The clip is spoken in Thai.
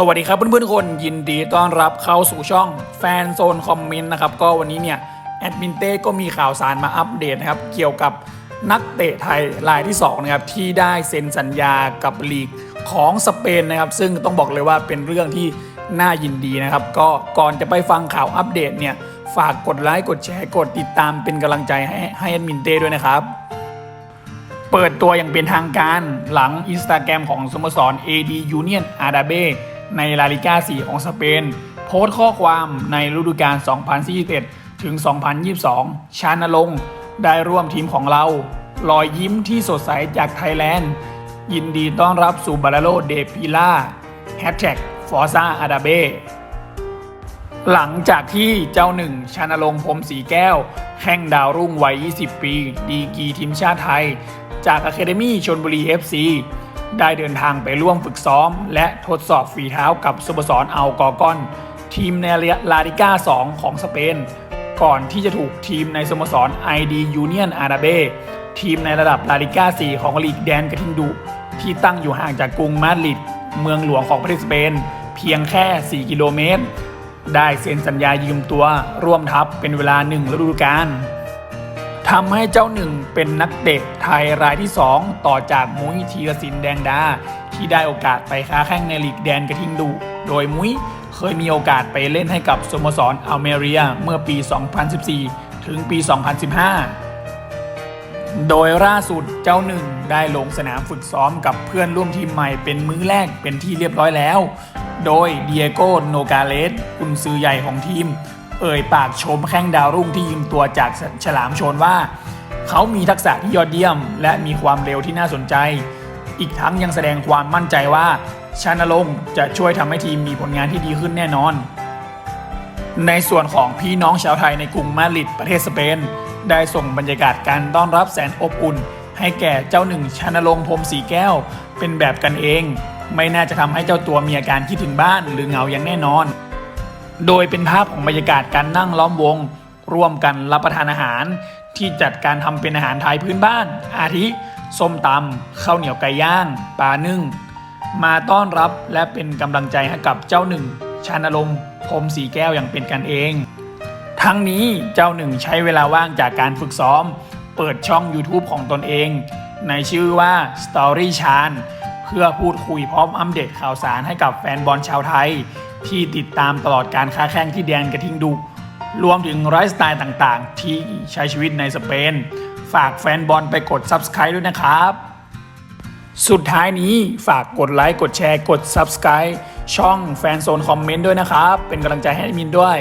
สวัสดีครับเพื่อนๆทุกคนยินดีต้อนรับเข้าสู่ช่องแฟนโซนคอมเมนต์นะครับก็วันนี้เนี่ยแอดมินเต้ก็มีข่าวสารมาอัปเดตนะครับเกี่ยวกับนักเตะไทยรายที่2นะครับที่ได้เซ็นสัญญากับลีกของสเปนนะครับซึ่งต้องบอกเลยว่าเป็นเรื่องที่น่ายินดีนะครับก็ก่อนจะไปฟังข่าวอัปเดตเนี่ยฝากกดไลค์กดแชร์กดติดตามเป็นกำลังใจให้ให้แอดมินเต้ด้วยนะครับเปิดตัวอย่างเป็นทางการหลังอินสตาแกรมของสโมสร AD Union a d a b e ในลาลิก้า 4 ของสเปน โพสต์ข้อความในฤดูกาล 2021 ถึง 2022 ชานลงค์ได้ร่วมทีมของเรา รอยยิ้มที่สดใสจากไทยแลนด์ ยินดีต้อนรับสู่บาลาโลเดปิล่าแฮชแท็กฟอร์ซาอาดาเบหลังจากที่เจ้าหนึ่งชานลงค์พรมสีแก้ว แข้งดาวรุ่งวัย 20 ปี ดีกีทีมชาติไทย จากอะคาเดมี่ชนบุรี FC ได้เดินทางไปร่วมฝึกซ้อม และทดสอบฝีเท้ากับสโมสรอัลกอร์กอน ทีมในลาลิก้า 2 ของสเปน ก่อนที่จะถูกทีมในสโมสร ID Union a r a b e ทีมในระดับลาลิก้า 4 ของลีกแดนกระทิงดุที่ตั้งอยู่ห่างจากกรุงมาดริดเมืองหลวงของประเทศสเปน เพียงแค่ 4 กิโลเมตร ได้เซ็นสัญญายืมตัวร่วมทัพเป็นเวลาหนึ่งฤดูกาล ทำให้เจ้าหนึ่งเป็นนักเตะไทยรายที่ 2 ต่อจากมุ้ยธีรศิลป์แดงดา ที่ได้โอกาสไปค้าแข่งในลีกแดนกระทิงดุ โดยมุ้ยเคยมีโอกาสไปเล่นให้กับสโมสรอัลเมเรียเมื่อปี 2014 ถึงปี 2015 โดยล่าสุดเจ้าหนึ่งได้ลงสนามฝึกซ้อมกับเพื่อนร่วมทีมใหม่เป็นมื้อแรกเป็นที่เรียบร้อยแล้ว โดยเดียโกโนกาเลสกุนซือใหญ่ของทีม เอ่ยปากชมแข้งดาวรุ่งที่ยืมตัวจากฉลามชนว่า เขามีทักษะที่ยอดเยี่ยม และมีความเร็วที่น่าสนใจ อีกทั้งยังแสดงความมั่นใจว่าชานลงจะช่วยทำให้ทีมมีผลงานที่ดีขึ้นแน่นอน ในส่วนของพี่น้องชาวไทยในกรุงมาดริดประเทศสเปน ได้ส่งบรรยากาศการต้อนรับแสนอบอุ่น ให้แก่เจ้าหนึ่งชานลงพรมสีแก้ว เป็นแบบกันเอง ไม่น่าจะทำให้เจ้าตัวมีอาการคิดถึงบ้านหรือเหงาอย่างแน่นอน โดยเป็นภาพของบรรยากาศการนั่งล้อมวง ร่วมกันรับประทานอาหาร ที่จัดการทำเป็นอาหารไทยพื้นบ้าน อาทิ ส้มตำข้าวเหนียวไก่ย่างปลานึ่ง มาต้อนรับและเป็นกำลังใจให้กับเจ้าหนึ่ง ชานลงค์พรมสีแก้วอย่างเป็นกันเอง ทั้งนี้เจ้าหนึ่งใช้เวลาว่างจากการฝึกซ้อม เปิดช่อง YouTube ของตนเอง ในชื่อว่า Story c h a n เพื่อพูดคุยพร้อมอัปเดตข่าวสารให้กับแฟนบอลชาวไทย ที่ติดตามตลอดการค้าแข่งที่แดนกระทิงดุรวมถึงไลฟ์สไตล์ต่างๆ ที่ใช้ชีวิตในสเปน ฝากแฟนบอลไปกด Subscribe ด้วยนะครับ สุดท้ายนี้ฝากกดไลค์กดแชร์กด Subscribe ช่องแฟนโซนคอมเมนต์ด้วยนะครับ เป็นกำลังใจให้มินด้วย